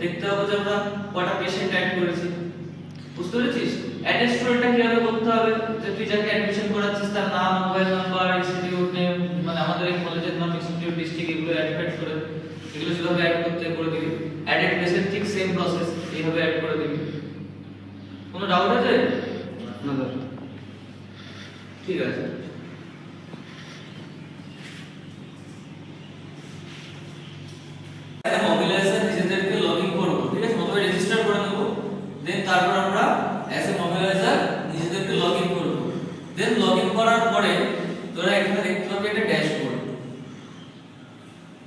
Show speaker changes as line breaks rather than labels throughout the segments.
দেখতে হবে যে আমরা কটা পেশেন্ট অ্যাড করেছি। বুঝতে পেরেছিস? অ্যাড স্টুডেন্টটা কীভাবে করতে হবে? যে তুই যাকে অ্যাডমিশন করাচ্ছিস তার নাম মোবাইল নাম্বার ইনস্টিটিউট নেম মানে আমাদের এই কলেজের নাম ইনস্টিটিউট ডিস্ট্রিক্ট এগুলো অ্যাড ফ্যাড করে এগুলো যেভাবে অ্যাড করতে করে দিবি। অ্যাডেড পেশেন্ট ঠিক সেম প্রসেস এইভাবে অ্যাড করে দিবি। কোনো ডাউট আছে?
না।
ঠিক আছে মোবিলাইজার নিজেদেরকে লগইন করব ঠিক আছে প্রথমে রেজিস্টার করে নেব দেন তারপর আমরা অ্যাজ এ মোবিলাইজার নিজেদেরকে লগইন করব দেন লগইন করার পরে তোরা এখানে দেখতে পাবি একটা ড্যাশবোর্ড।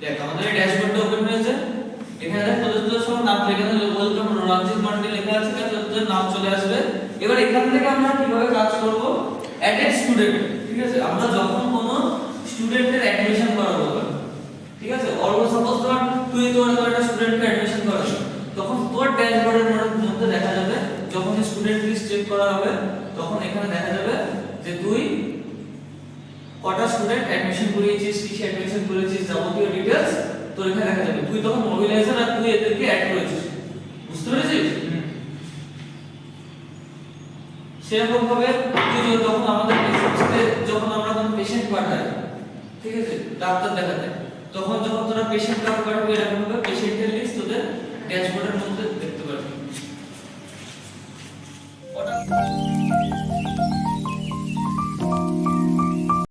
দেখ, আমাদের ড্যাশবোর্ডটা ওপেন হয়েছে। এখানে তোদের তোদের সব নাম আছে। ওয়েলকাম রঞ্জিত মান্ডি লেখা আছে। এখানে তোদের নাম চলে আসবে। এবার এখান থেকে আমরা কীভাবে কাজ করব? অ্যাটেড স্টুডেন্ট ঠিক আছে? আমরা যখন কোনো স্টুডেন্টের অ্যাডমিশন করাবো, ঠিক আছে? অলমোস্ট সাপোজ ধর, তুই তোর একটা স্টুডেন্টকে অ্যাডমিশন করাস। তখন তোর ড্যাশবোর্ডের মধ্যে স্টুডেন্ট লিস্ট চেক করা হবে, তখন এখানে দেখা যাবে যে তুই কটা স্টুডেন্ট অ্যাডমিশন করিয়েছিস, কিসে অ্যাডমিশন করেছিস যাবতীয় ডিটেইলস তোর এখানে দেখা যাবে। তুই তখন মোবিলাইজার আর তুই এদেরকে অ্যাড করেছিস। বুঝতে পেরেছিস? সেরকম ভাবে তুই যখন আমাদের পেশেন্টকে যখন আমরা কোনো পেশেন্ট পাঠাই, ঠিক আছে, ডাক্তার দেখাতে, তখন যখন তোরা পেশেন্ট কার্ড পাঠাবি এরকম ভাবে পেশেন্টের লিস্ট Thank you.